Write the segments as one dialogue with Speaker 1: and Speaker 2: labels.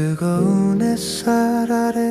Speaker 1: 뜨거운 햇살 아래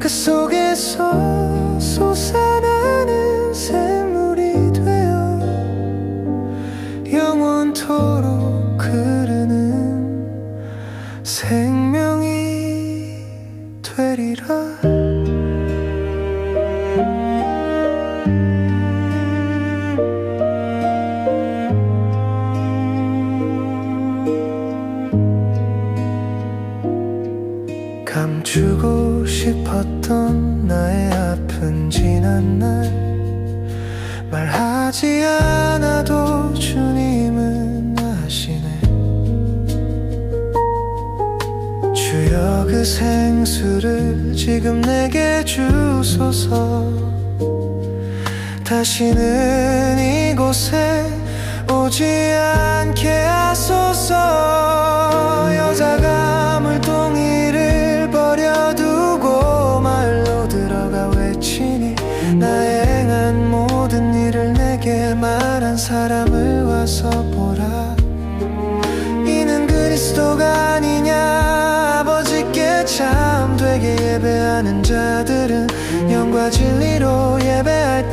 Speaker 1: 그 속에서 있는 이곳에 오지 않게 하소서. 여자가 물동이를 버려두고 말로 들어가 외치니 나 행한 모든 일을 내게 말한 사람을 와서 보라. 이는 그리스도가 아니냐. 아버지께 참 되게 예배하는 자들은 영과 진리로 예배할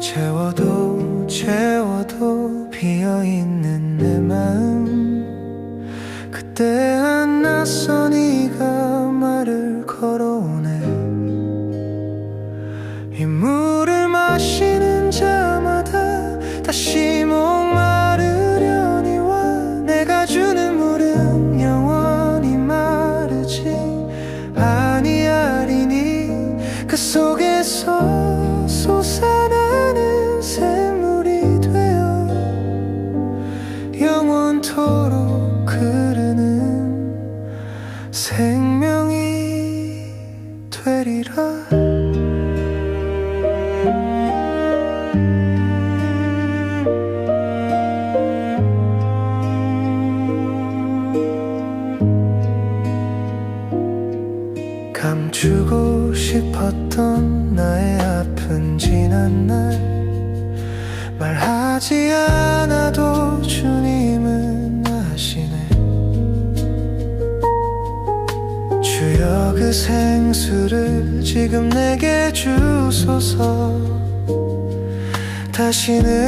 Speaker 1: 채워도 채워도 당신은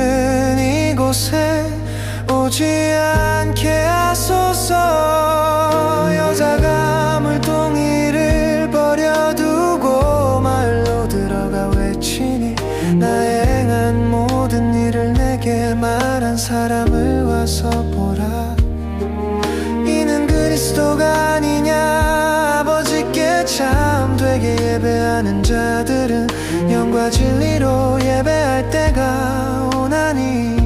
Speaker 1: 내게 예배하는 자들은 영과 진리로 예배할 때가 오나니.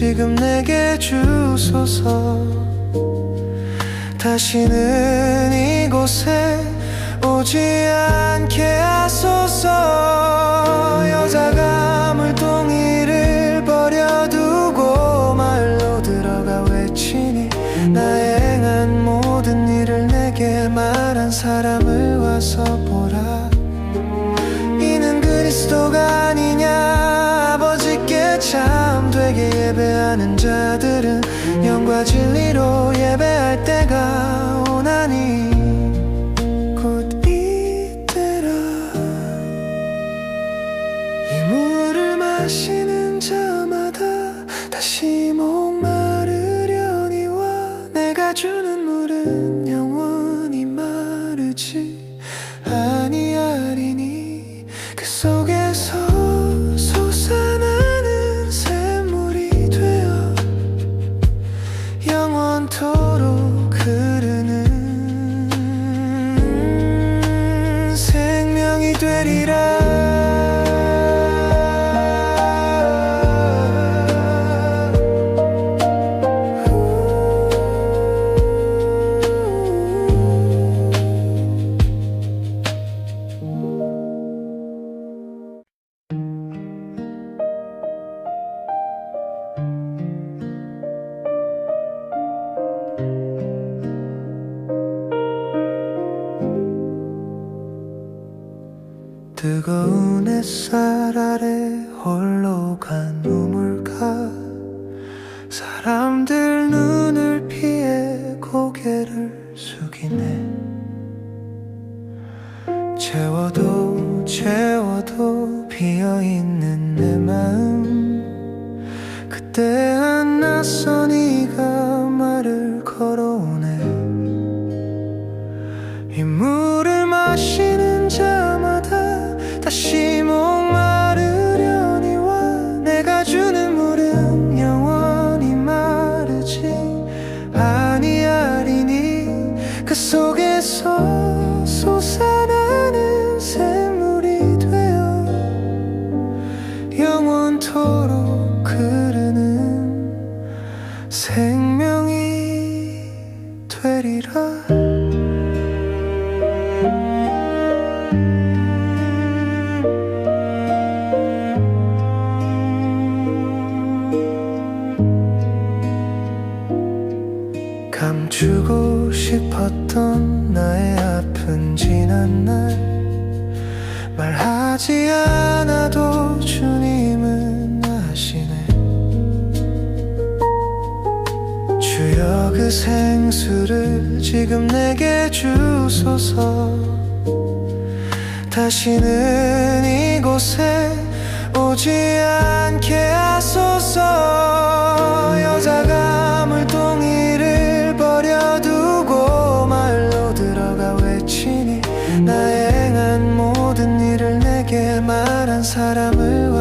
Speaker 1: 지금 내게 주소서. 다시는 이곳에 오지 않게 하소서. 여자가 물동이를 버려두고 말로 들어가 외치니 나 행한 모든 일을 내게 말한 사람을 와서 보라 예배하는 자들은 영과 진리로 예배할 때가 오나니 곧 이때라. 이 물을 마시는 자마다 다시 목마르려니와 내가 주는 물은 영원히 마르지. 한 우물가 사람들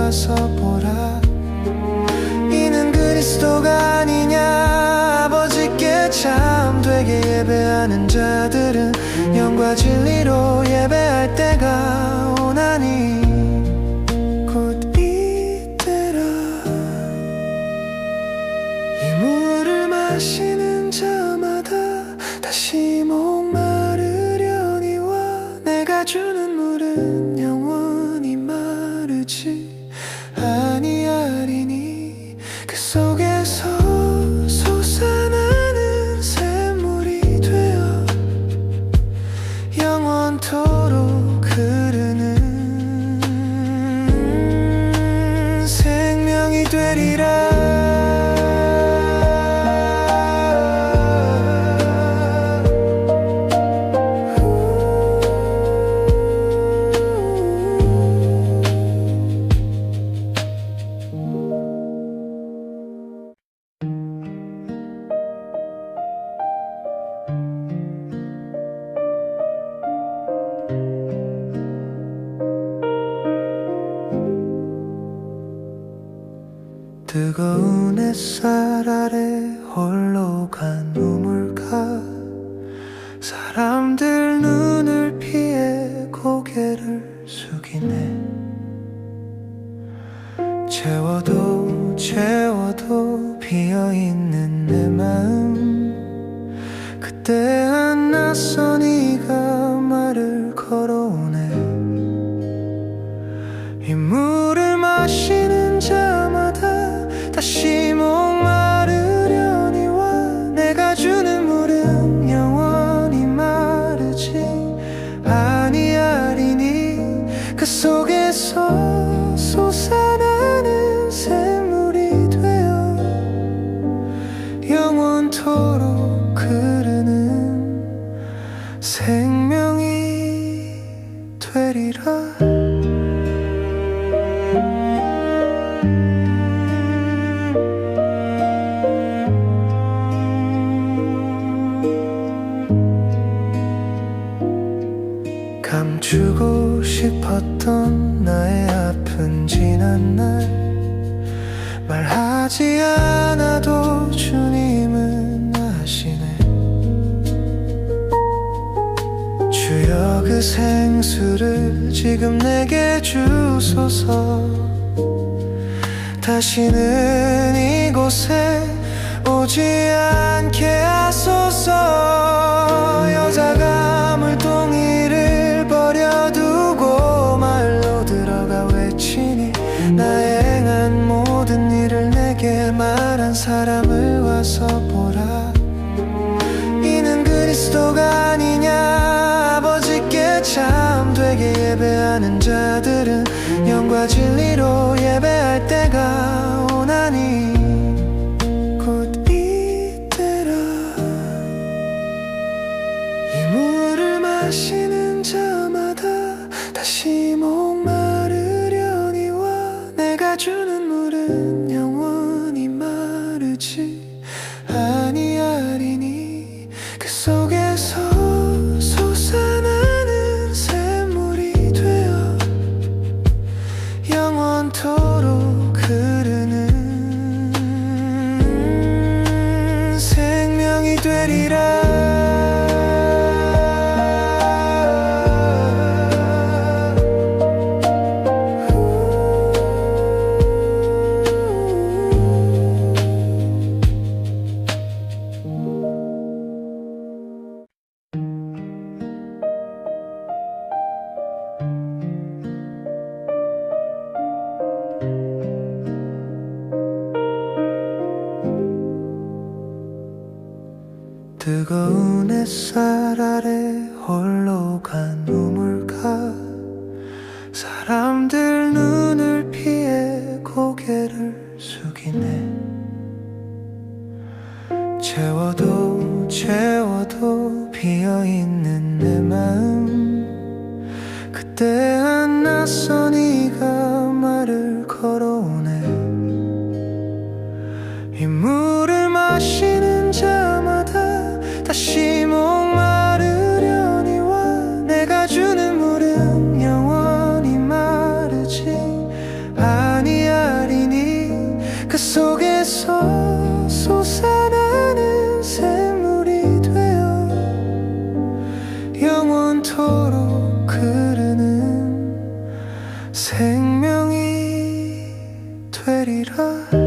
Speaker 1: 일어서 보라. 이는 그리스도가 아니냐. 아버지께 참되게 예배하는 자들은 영과 진리로 예배할 때가 이 물을 마시 생수를 지금 내게 주소서. 다시는 이곳에 오지 않게 하소서. 여자가 물동이를 버려두고 말로 들어가 외치니 나 행한 모든 일을 내게 말한 사람을 와서 예배하는 자들은 영과 진리로 예배할 뜨거운 햇살 아래 홀로 간 우물가. 사람들 눈을 피해 고개를 숙이네. 채워도 채워도 생명이 되리라.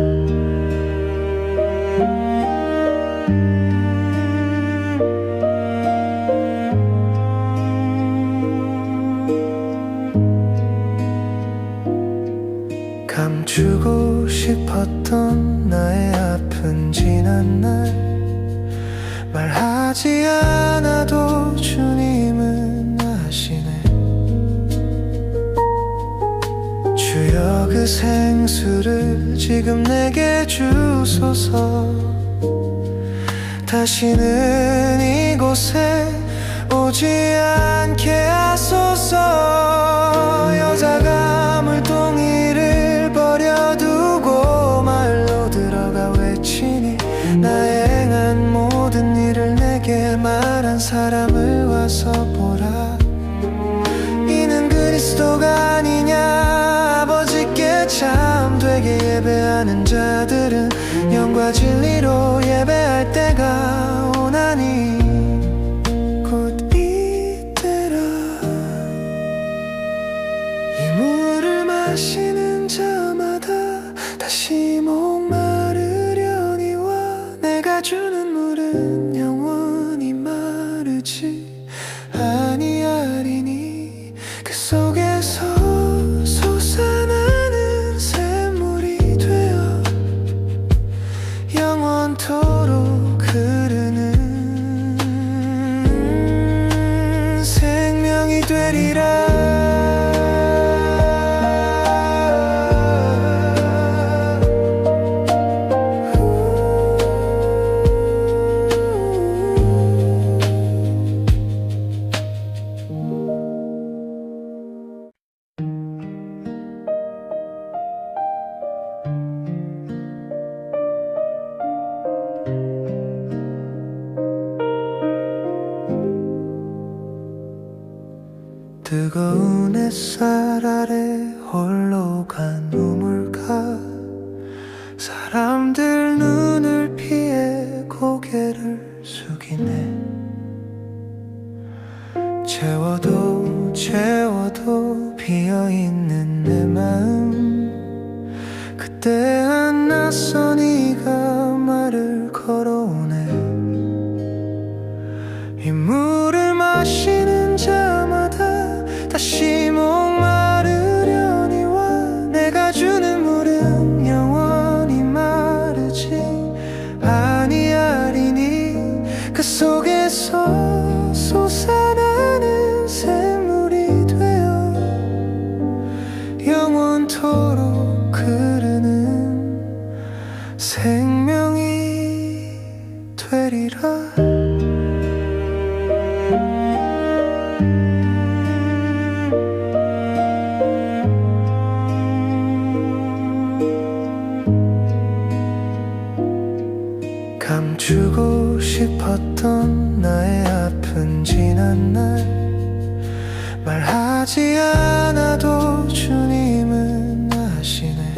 Speaker 1: 나의 행한 모든 일을 내게 말한 사람을 와서 보라. 이는 그리스도가 아니냐. 아버지께 참 되게 예배하는 자들은 영과 진리로 예배할 对你的 sunny girl. 지난 날 말하지 않아도 주님은 아시네.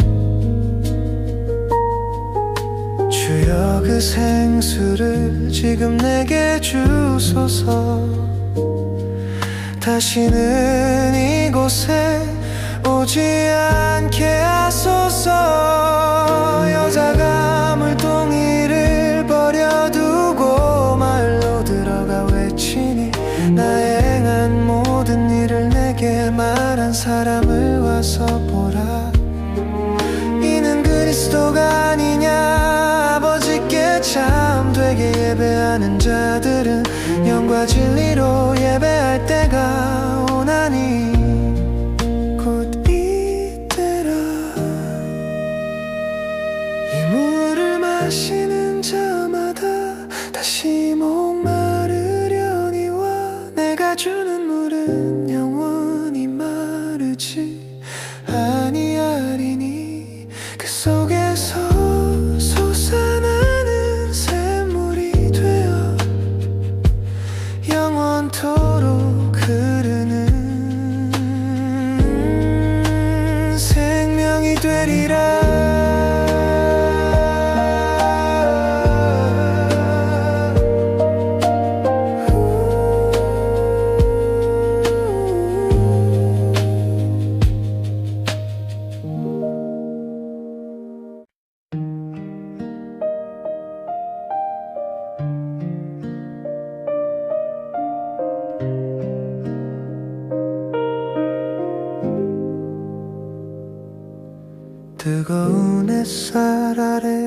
Speaker 1: 주여 그 생수를 지금 내게 주소서. 다시는 이곳에 오지 않게 하소서. 여자가 사람을 와서 보라. 이는 그리스도가 아니냐. 아버지께 참되게 예배하는 자들은 영과 진리로 예배할 때가 오나니 곧 이때라. 이 물을 마시는 뜨거운 햇살 아래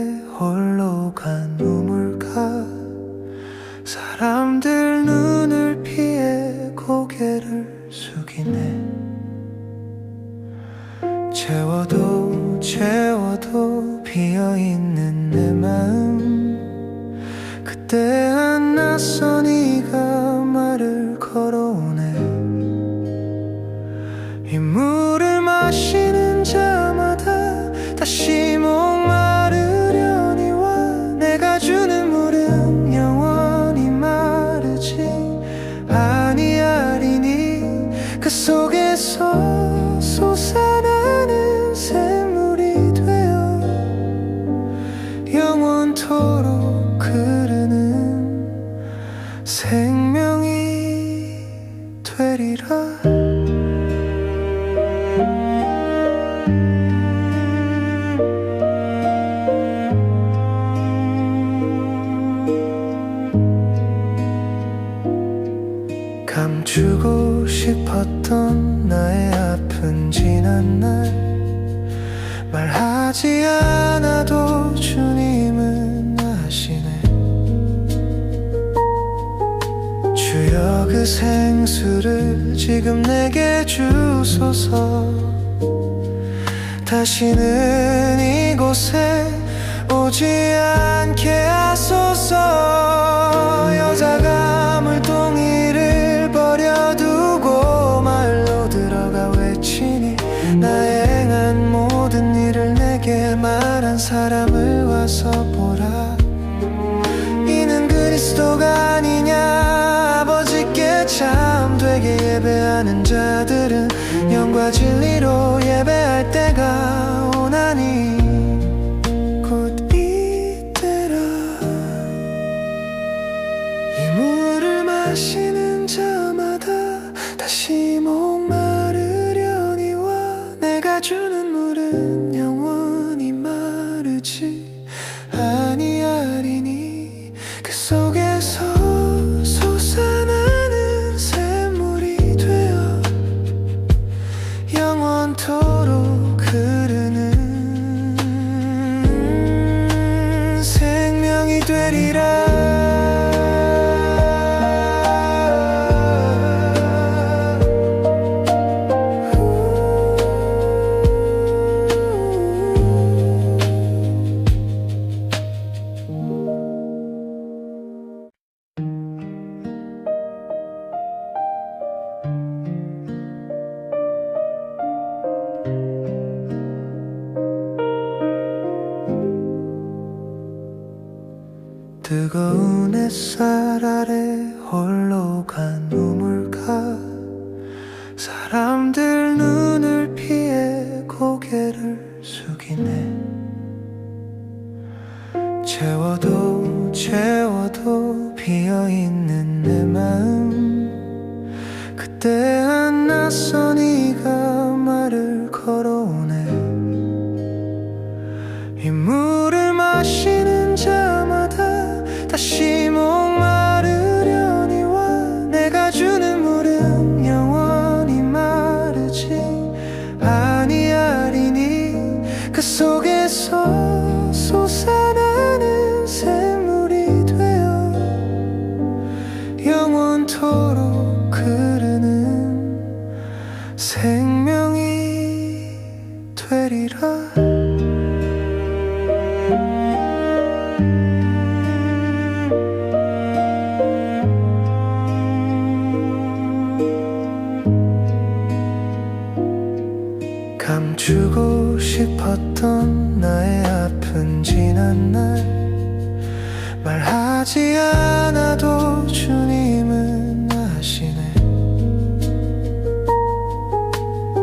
Speaker 1: 말씀과 진리로 예배 않도록 채워도 비어있는 내 마음. 그때 안나서 감추고 싶었던 나의 아픈 지난 날. 말하지 않아도 주님은 아시네.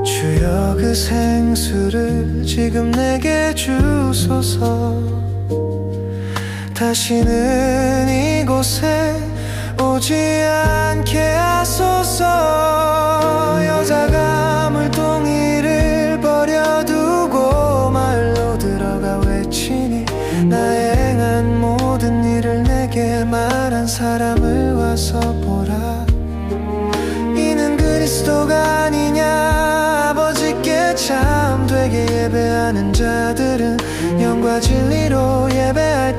Speaker 1: 주여 그 생수를 지금 내게 주소서. 다시는 이곳에 오지 않게 하소서. 여자가 와서 보라. 이는 그리스도가 아니냐. 아버지께 참되게 예배하는 자들은 영과 진리로 예배할